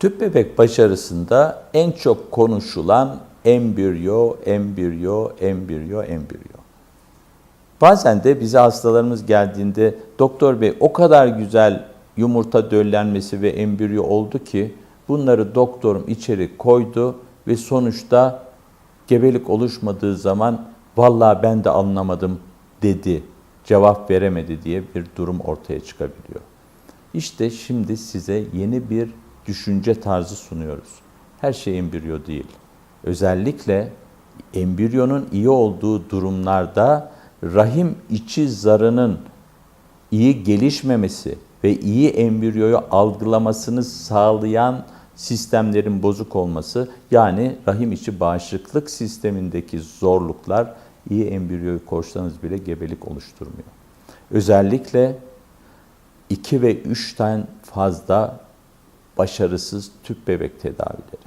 Tüp bebek başarısında en çok konuşulan embriyo, embriyo, embriyo, embriyo. Bazen de bize hastalarımız geldiğinde doktor bey o kadar güzel yumurta döllenmesi ve embriyo oldu ki bunları doktorum içeri koydu ve sonuçta gebelik oluşmadığı zaman vallahi ben de anlamadım dedi, cevap veremedi diye bir durum ortaya çıkabiliyor. İşte şimdi size yeni bir düşünce tarzı sunuyoruz. Her şey embriyo değil. Özellikle embriyonun iyi olduğu durumlarda rahim içi zarının iyi gelişmemesi ve iyi embriyoyu algılamasını sağlayan sistemlerin bozuk olması yani rahim içi bağışıklık sistemindeki zorluklar iyi embriyoyu korsanız bile gebelik oluşturmuyor. Özellikle 2 ve 3'ten fazla başarısız tüp bebek tedavileri,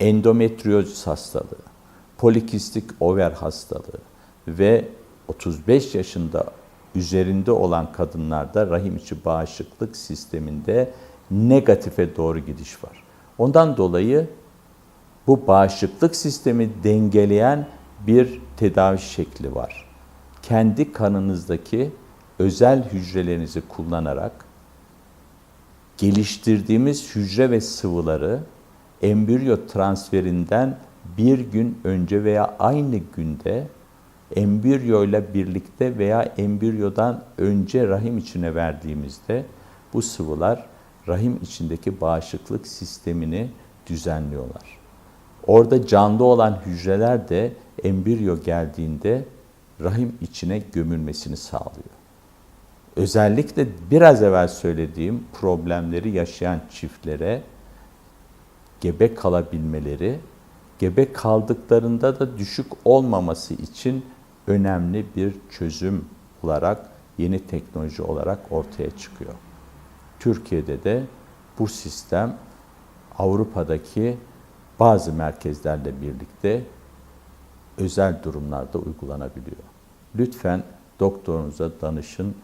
endometriozis hastalığı, polikistik over hastalığı ve 35 yaşında üzerinde olan kadınlarda rahim içi bağışıklık sisteminde negatife doğru gidiş var. Ondan dolayı bu bağışıklık sistemi dengeleyen bir tedavi şekli var. Kendi kanınızdaki özel hücrelerinizi kullanarak geliştirdiğimiz hücre ve sıvıları embriyo transferinden bir gün önce veya aynı günde embriyoyla birlikte veya embriyodan önce rahim içine verdiğimizde bu sıvılar rahim içindeki bağışıklık sistemini düzenliyorlar. Orada canlı olan hücreler de embriyo geldiğinde rahim içine gömülmesini sağlıyor. Özellikle biraz evvel söylediğim problemleri yaşayan çiftlere gebe kalabilmeleri, gebe kaldıklarında da düşük olmaması için önemli bir çözüm olarak, yeni teknoloji olarak ortaya çıkıyor. Türkiye'de de bu sistem Avrupa'daki bazı merkezlerle birlikte özel durumlarda uygulanabiliyor. Lütfen doktorunuza danışın,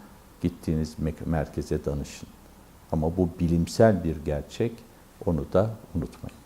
gittiğiniz merkeze danışın. Ama bu bilimsel bir gerçek, onu da unutmayın.